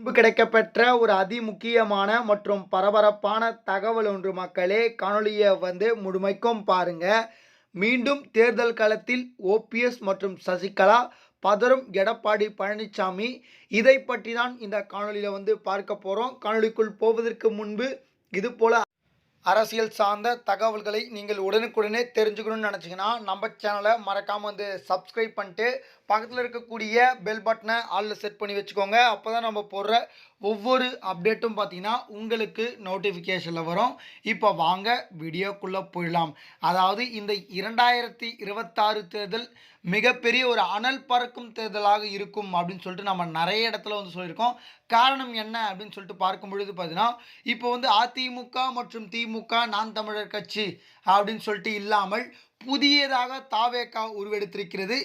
முன்பு கிடைக்கப்பெற்ற ஒரு அதிமுக்கியமான மற்றும் பரபரப்பான தகவல் ஒன்று மக்களே காணொளியை வந்து முழுமைக்கும் பாருங்க. மீண்டும் தேர்தல் காலத்தில் ஓபிஎஸ் மற்றும் சசிகலா பதறும் எடப்பாடி பழனிசாமி இதை பற்றி தான் இந்த காணொளியில் வந்து பார்க்க போகிறோம் காணொளிக்குள் போவதற்கு முன்பு இது போல அரசியல் சார்ந்த தகவல்களை நீங்கள் உடனுக்குடனே தெரிஞ்சுக்கணும்னு நினச்சிங்கன்னா நம்ம சேனலை மறக்காமல் வந்து சப்ஸ்கிரைப் பண்ணிட்டு பக்கத்தில் இருக்கக்கூடிய பெல் பட்டனை ஆளில் செட் பண்ணி வச்சுக்கோங்க. அப்போ தான் நம்ம போடுற ஒவ்வொரு அப்டேட்டும் பார்த்தீங்கன்னா உங்களுக்கு நோட்டிஃபிகேஷனில் வரும். இப்போ வாங்க வீடியோக்குள்ளே போயிடலாம். அதாவது இந்த இரண்டாயிரத்தி இருபத்தாறு தேர்தல் மிகப்பெரிய ஒரு அனல் பறக்கும் தேர்தலாக இருக்கும் அப்படின்னு சொல்லிட்டு நம்ம நிறைய இடத்துல வந்து சொல்லியிருக்கோம். காரணம் என்ன அப்படின்னு சொல்லிட்டு பார்க்கும் பொழுது பார்த்தீங்கன்னா இப்போ வந்து அதிமுக மற்றும் திமுக நான் தமிழர் கட்சி அப்படின்னு சொல்லிட்டு இல்லாமல் புதியதாக தாவேக்கா உருவெடுத்திருக்கிறது.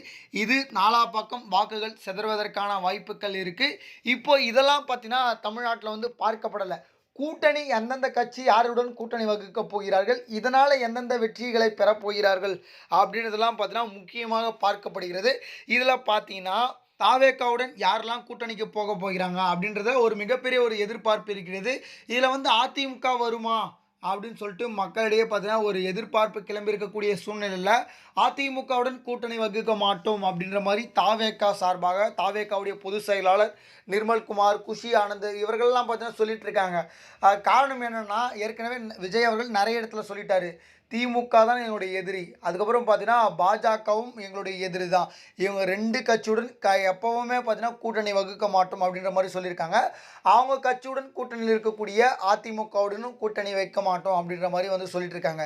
இது நாலா பக்கம் வாக்குகள் சிதறுவதற்கான வாய்ப்புகள் இருக்குது இப்போ இதெல்லாம் பார்த்தீங்கன்னா தமிழ்நாட்டில் வந்து பார்க்கப்படலை. கூட்டணி எந்தெந்த கட்சி யாருடன் கூட்டணி வகுக்க போகிறார்கள்? இதனால் எந்தெந்த வெற்றிகளை பெறப்போகிறார்கள் அப்படின்றதெல்லாம் பார்த்தீங்கன்னா முக்கியமாக பார்க்கப்படுகிறது. இதில் பார்த்தீங்கன்னா தாவேக்காவுடன் யாரெல்லாம் கூட்டணிக்கு போக போகிறாங்க? அப்படின்றத ஒரு மிகப்பெரிய ஒரு எதிர்பார்ப்பு இருக்கிறது. இதில் வந்து அதிமுக வருமா? அப்படின்னு சொல்லிட்டு மக்களிடையே பார்த்தீங்கன்னா ஒரு எதிர்பார்ப்பு கிளம்பியிருக்கக்கூடிய சூழ்நிலையில் அதிமுகவுடன் கூட்டணி வகுக்க மாட்டோம் அப்படின்ற மாதிரி தாவேக்கா சார்பாக தாவேக்காவுடைய பொதுச் செயலாளர் நிர்மல்குமார் குஷி ஆனந்த் இவர்கள்லாம் பார்த்தீங்கன்னா சொல்லிட்டு இருக்காங்க. காரணம் என்னென்னா ஏற்கனவே விஜய் அவர்கள் நிறைய இடத்துல சொல்லிட்டாரு. திமுக தான் எங்களுடைய எதிரி. அதுக்கப்புறம் பார்த்தீங்கன்னா பாஜகவும் எங்களுடைய எதிரி தான். இவங்க ரெண்டு கட்சியுடன் க எப்போவுமே பார்த்தீங்கன்னா கூட்டணி வகுக்க மாட்டோம் அப்படின்ற மாதிரி சொல்லியிருக்காங்க. அவங்க கட்சியுடன் கூட்டணியில் இருக்கக்கூடிய அதிமுகவுடனும் கூட்டணி வைக்க மாட்டோம். மாட்டோம் அப்படின்ற மாதிரி வந்து சொல்லிட்டு இருக்காங்க.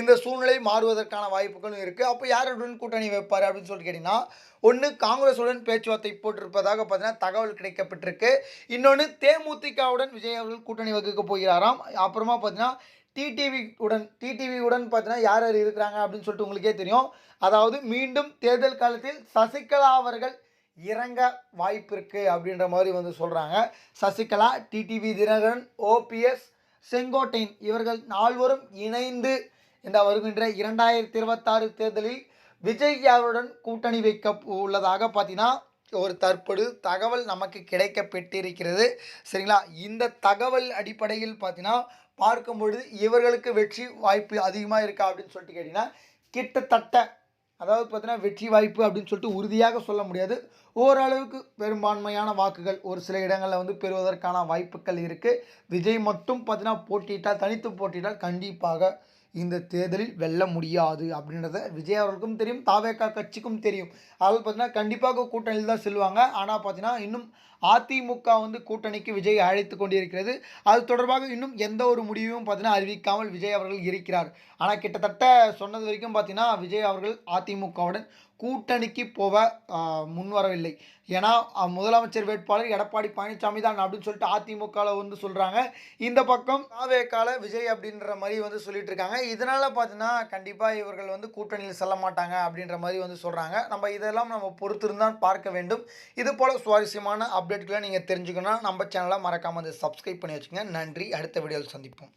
இந்த சூழ்நிலை மாறுவதற்கான வாய்ப்புகளும் இருக்குது அப்போ யாருடன் கூட்டணி வைப்பார் அப்படின்னு சொல்லிட்டு கேட்டிங்கன்னா ஒன்று காங்கிரஸுடன் பேச்சுவார்த்தை போட்டிருப்பதாக பார்த்தீங்கன்னா தகவல் கிடைக்கப்பட்டிருக்கு. இன்னொன்று தேமுதிகவுடன் விஜய் அவர்கள் கூட்டணி வகுக்க போகிறாராம். அப்புறமா பார்த்தீங்கன்னா டிடிவி உடன் டிடிவி உடன் பார்த்தீங்கன்னா யார் யார் இருக்கிறாங்க அப்படின்னு சொல்லிட்டு உங்களுக்கே தெரியும். அதாவது மீண்டும் தேர்தல் காலத்தில் சசிகலா அவர்கள் இறங்க வாய்ப்பு இருக்குது அப்படின்ற மாதிரி வந்து சொல்கிறாங்க சசிகலா டிடிவி தினகரன் ஓபிஎஸ் செங்கோட்டையன் இவர்கள் நால்வரும் இணைந்து இந்த வருகின்ற இரண்டாயிரத்தி இருபத்தாறு தேர்தலில் விஜய் யாருடன் கூட்டணி வைக்க உள்ளதாக பார்த்தீங்கன்னா ஒரு தற்பொழுது தகவல் நமக்கு கிடைக்கப்பெற்றிருக்கிறது. சரிங்களா? இந்த தகவல் அடிப்படையில் பார்த்தீங்கன்னா பார்க்கும் பொழுது இவர்களுக்கு வெற்றி வாய்ப்பு அதிகமாக இருக்கா அப்படின்னு சொல்லிட்டு கேட்டிங்கன்னா கிட்டத்தட்ட அதாவது பார்த்தீங்கன்னா வெற்றி வாய்ப்பு அப்படின்னு சொல்லிட்டு உறுதியாக சொல்ல முடியாது. ஓரளவுக்கு பெரும்பான்மையான வாக்குகள் ஒரு சில இடங்களில் வந்து பெறுவதற்கான வாய்ப்புகள் இருக்குது விஜய் மட்டும் பார்த்தீங்கன்னா போட்டியிட்டால் தனித்து போட்டியிட்டால் கண்டிப்பாக இந்த தேர்தலில் வெல்ல முடியாது அப்படின்றத விஜய் அவர்களுக்கும் தெரியும் தாவேக்கா கட்சிக்கும் தெரியும். அதாவது பார்த்தீங்கன்னா கண்டிப்பாக கூட்டணியில் தான் செல்வாங்க. ஆனால் பார்த்தீங்கன்னா இன்னும் அதிமுக வந்து கூட்டணிக்கு விஜய் அழைத்து கொண்டிருக்கிறது. அது தொடர்பாக இன்னும் எந்த ஒரு முடிவும் பார்த்தீங்கன்னா அறிவிக்காமல் விஜய் அவர்கள் இருக்கிறார். ஆனால் கிட்டத்தட்ட சொன்னது வரைக்கும் பார்த்தீங்கன்னா விஜய் அவர்கள் அதிமுகவுடன் கூட்டணிக்கு போக முன்வரவில்லை. ஏன்னா முதலமைச்சர் வேட்பாளர் எடப்பாடி பழனிசாமி தான் அப்படின்னு சொல்லிட்டு அதிமுகவில் வந்து சொல்கிறாங்க இந்த பக்கம் காவேக்கால விஜய் அப்படின்ற மாதிரி வந்து சொல்லிட்டு இருக்காங்க. இதனால் பார்த்தீங்கன்னா கண்டிப்பாக இவர்கள் வந்து கூட்டணியில் செல்ல மாட்டாங்க அப்படின்ற மாதிரி வந்து சொல்கிறாங்க நம்ம இதெல்லாம் நம்ம பொறுத்திருந்தான் பார்க்க வேண்டும். இது போல் சுவாரஸ்யமான அப்டேட்களை நீங்கள் தெரிஞ்சுக்கணும் நம்ம சேனலை மறக்காமல் வந்து சப்ஸ்கிரைப் பண்ணி வச்சுங்க நன்றி. அடுத்த வீடியோவில் சந்திப்போம்.